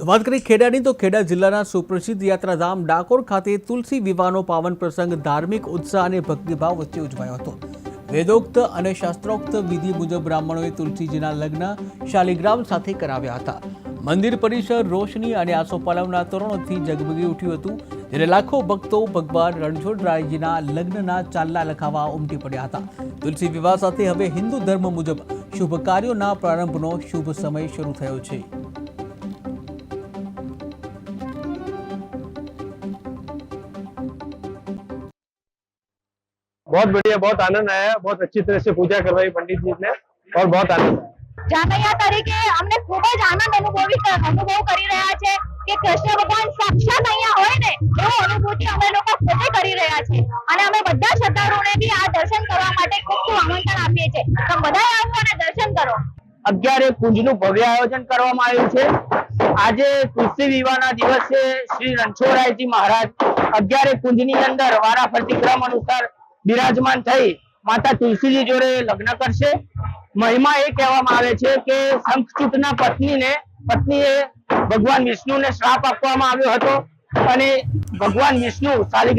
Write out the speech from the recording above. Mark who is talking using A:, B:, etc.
A: તો વાત કરીએ ખેડાની, તો ખેડા જિલ્લાના સુપ્રસિદ્ધ યાત્રાધામ ડાકોર ખાતે તુલસી વિવાહનો પાવન પ્રસંગ ધાર્મિક ઉત્સાહ અને ભક્તિભાવ વચ્ચે ઉજવાયો હતો. વેદોક્ત અને શાસ્ત્રોક્ત વિધિ મુજબ બ્રાહ્મણોએ તુલસીજીના લગ્ન શાલિગ્રામ સાથે કરાવ્યા હતા. મંદિર પરિસર રોશની અને આસોપાલવના તોરણોથી જગમગી ઉઠ્યું હતું, જ્યારે લાખો ભક્તો ભગવાન રણછોડરાયજીના લગ્નના ચાલ્લા લખાવા ઉમટી પડ્યા હતા. તુલસી વિવાહ સાથે હવે હિન્દુ ધર્મ મુજબ શુભ કાર્યોના પ્રારંભનો શુભ સમય શરૂ થયો છે.
B: बहुत बढ़िया बहुत आनंद आया बहुत अच्छी तरह से पूजा करवाई पंडित जी ने और बहुत आनंद आया
C: જાનૈયા તરીકે અમને ખૂબ જ આનંદ અનુભવી અનુભવ કરી રહ્યા છે કે કૃષ્ણ ભગવાન સાક્ષાત અહીંયા હોય ને એવો અનુભૂતિ અમે લોકો પોતે કરી રહ્યા છે અને અમે બધા શ્રદ્ધાળુઓને બી આ દર્શન કરવા માટે ખૂબ ખૂબ આમંત્રણ આપીએ છીએ તો બધા આવો અને દર્શન કરો
D: અગિયારે કુંજનું ભવ્ય આયોજન કરવામાં આવ્યું છે આજે તુલસી વિવાહના દિવસે શ્રી રણછોડરાયજી મહારાજ અગિયારે કુંજની અંદર વારાફરતી ક્રમ અનુસાર બિરાજમાન થઈ માતા તુલસીજી જોડે લગ્ન કરશે. મહિમા એ કહેવામાં આવે છે કે શંખચૂડના પત્નીને, પત્નીએ ભગવાન વિષ્ણુને શ્રાપ આપવામાં આવ્યો હતો અને ભગવાન વિષ્ણુ શાલિગ્રામ